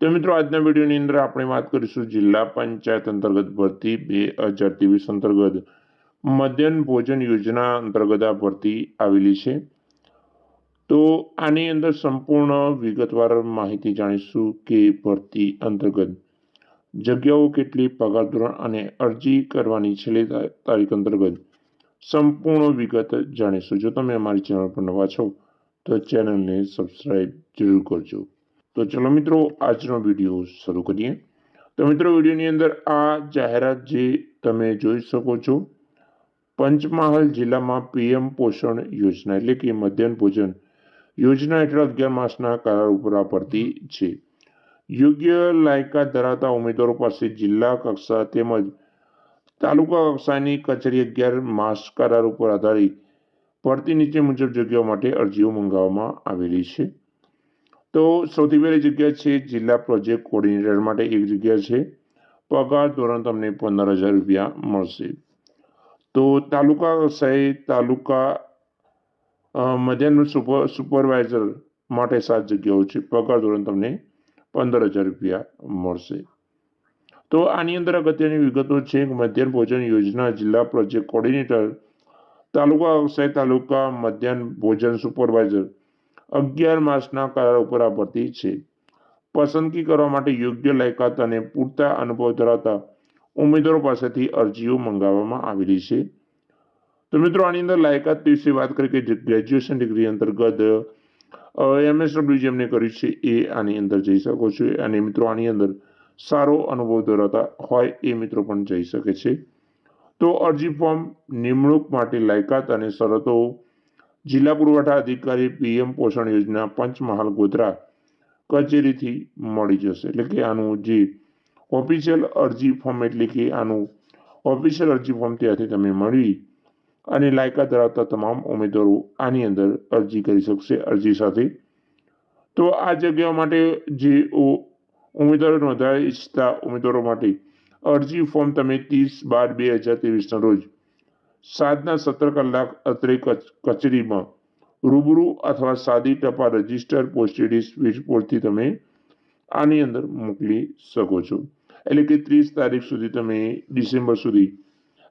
તો મિત્રો, આજના વિડીયોની અંદર આપણે વાત કરીશું જિલ્લા પંચાયત અંતર્ગત ભરતી બે હજાર ત્રેવીસ અંતર્ગત મધ્યાહન ભોજન યોજના અંતર્ગત આ ભરતી આવેલી છે. તો આની અંદર સંપૂર્ણ વિગતવાર માહિતી જાણીશું કે ભરતી અંતર્ગત જગ્યાઓ કેટલી, પગાર ધોરણ અને અરજી કરવાની છેલ્લી તારીખ અંતર્ગત સંપૂર્ણ વિગત જાણીશું. જો તમે અમારી ચેનલ પર નવા છો, તો ચેનલને સબસ્ક્રાઈબ જરૂર કરજો. તો ચલો મિત્રો, આજનો વીડિયો શરૂ કરીએ. તો મિત્રો, વિડીયોની અંદર આ જાહેરાત જે તમે જોઈ શકો છો, પંચમહાલ જિલ્લામાં પીએમ પોષણ યોજના, એટલે કે મધ્યાહન ભોજન યોજના હેઠળ અગિયાર માસના કરાર ઉપર ભરતી છે. યોગ્ય લાયકાત ધરાવતા ઉમેદવારો પાસે જિલ્લા કક્ષા તેમજ તાલુકા કક્ષાની કચેરી અગિયાર માસ કરાર ઉપર આધારિત ભરતી નીચે મુજબ જગ્યાઓ માટે અરજીઓ મંગાવવામાં આવેલી છે. તો સૌથી પહેલી જગ્યા છે જિલ્લા પ્રોજેક્ટ કોર્ડિનેટર માટે એક જગ્યા છે. પગાર ધોરણ તમને પંદર હજાર રૂપિયા મળશે. તો તાલુકા કક્ષાએ તાલુકા મધ્યાહન સુપર સુપરવાઇઝર માટે સાત જગ્યાઓ છે. પગાર ધોરણ તમને પંદર હજાર રૂપિયા મળશે. તો આની અંદર અગત્યની વિગતો છે મધ્યાહન ભોજન યોજના જિલ્લા પ્રોજેક્ટ કોર્ડિનેટર, તાલુકા કક્ષાએ તાલુકા મધ્યાહન ભોજન સુપરવાઇઝર અગિયાર માસના કરાર ઉપર આપતી છે. પસંદગી કરવા માટે યોગ્ય લાયકાત અને પૂરતા અનુભવ ધરાવતા ઉમેદવારો પાસેથી અરજીઓ મંગાવવામાં આવેલી છે. તો મિત્રો, આની અંદર લાયકાત વિશે વાત કરીએ કે ગ્રેજ્યુએશન ડિગ્રી અંતર્ગત એમએસડબલ્યુ જેમને કર્યું છે એ આની અંદર જઈ શકો છો અને મિત્રો, આની અંદર સારો અનુભવ ધરાવતા હોય એ મિત્રો પણ જઈ શકે છે. તો અરજી ફોર્મ નિમણૂક માટે લાયકાત અને શરતો જિલ્લા પુરવઠા અધિકારી પીએમ પોષણ યોજના પંચમહાલ ગોધરા કચેરીથી મળી જશે. એટલે કે આનું જે ઓફિશિયલ અરજી ફોર્મ એટલે કે આનું ઓફિશિયલ અરજી ફોર્મ ત્યાંથી તમે મળી અને લાયકાત ધરાવતા તમામ ઉમેદવારો આની અંદર અરજી કરી શકશે, અરજી સાથે. તો આ જગ્યાઓ માટે જે ઉમેદવારો નોંધાવી ઈચ્છતા ઉમેદવારો માટે અરજી ફોર્મ તમે ત્રીસ બાર બે હજાર ત્રેવીસના રોજ સાતના સત્તર કલાક અત્રે કચ- કચેરીમાં. રૂબરૂ અથવા સાદી ટપાલ રજિસ્ટર પોસ્ટેડી સ્પીડ પોસ્ટથી તમે આની અંદર મોકલી શકો છો. એટલે કે ત્રીસ તારીખ સુધી તમે ડિસેમ્બર સુધી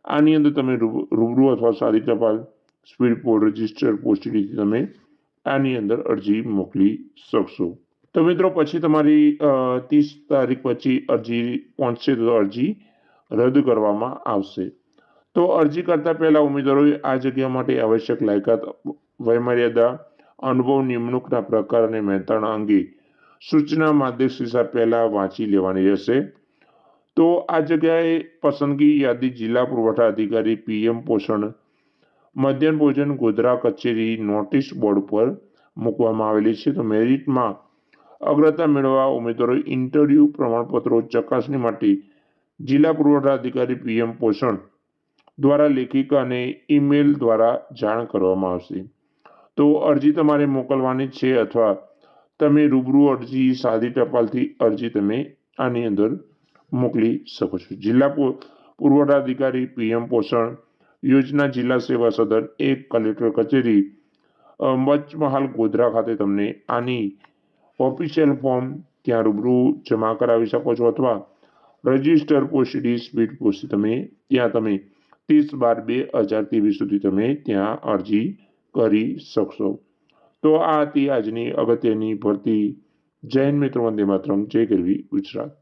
આની અંદર તમે રૂબરૂ અથવા સાદી ટપાલ સ્પીડ પોસ્ટ રજિસ્ટર પોસ્ટેડીથી તમે આની અંદર અરજી મોકલી શકશો. તો મિત્રો પછી તમારી ત્રીસ તારીખ પછી અરજી પહોંચશે તો અરજી રદ કરવામાં આવશે. તો અરજી કરતા પહેલા ઉમેદવારોએ આ જગ્યા માટે આવશ્યક લાયકાત, વયમર્યાદા, અનુભવ નિમણૂકના પ્રકાર અને મહેતાણા અંગે સૂચના માર્ગદર્શિકા પહેલા વાંચી લેવાની રહેશે. તો આ જગ્યાએ પસંદગી યાદી જિલ્લા પુરવઠા અધિકારી પીએમ પોષણ, મધ્યાહન ભોજન ગોધરા કચેરી નોટિસ બોર્ડ પર મૂકવામાં આવેલી છે. તો મેરિટમાં અગ્રતા મેળવવા ઉમેદવારો ઇન્ટરવ્યૂ પ્રમાણપત્રો ચકાસણી માટે જિલ્લા પુરવઠા અધિકારી પીએમ પોષણ દ્વારા લેખિકા અને ઈમેલ દ્વારા જાણ કરવામાં આવશે. તો અરજી તમારે મોકલવાની છે અથવા તમે રૂબરૂ અરજી સાદી ટપાલથી અરજી તમે આની અંદર મોકલી શકો છો. જિલ્લા પુરવઠા અધિકારી પીએમ પોષણ યોજના જિલ્લા સેવા સદન એક કલેક્ટર કચેરી મચમહાલ ગોધરા ખાતે તમને આની ઓફિશિયલ ફોર્મ ત્યાં રૂબરૂ જમા કરાવી શકો છો અથવા રજિસ્ટર પોસ્ટડી સ્પીડ પોસ્ટ તમે, ત્યાં તમે ત્રીસ બાર બે હજાર ત્રેવીસ સુધી તમે ત્યાં અરજી કરી શકશો. તો આ હતી આજની અગત્યની ભરતી. જૈન મિત્રો, વંદે માત્રમ. જય ગરવી ગુજરાત.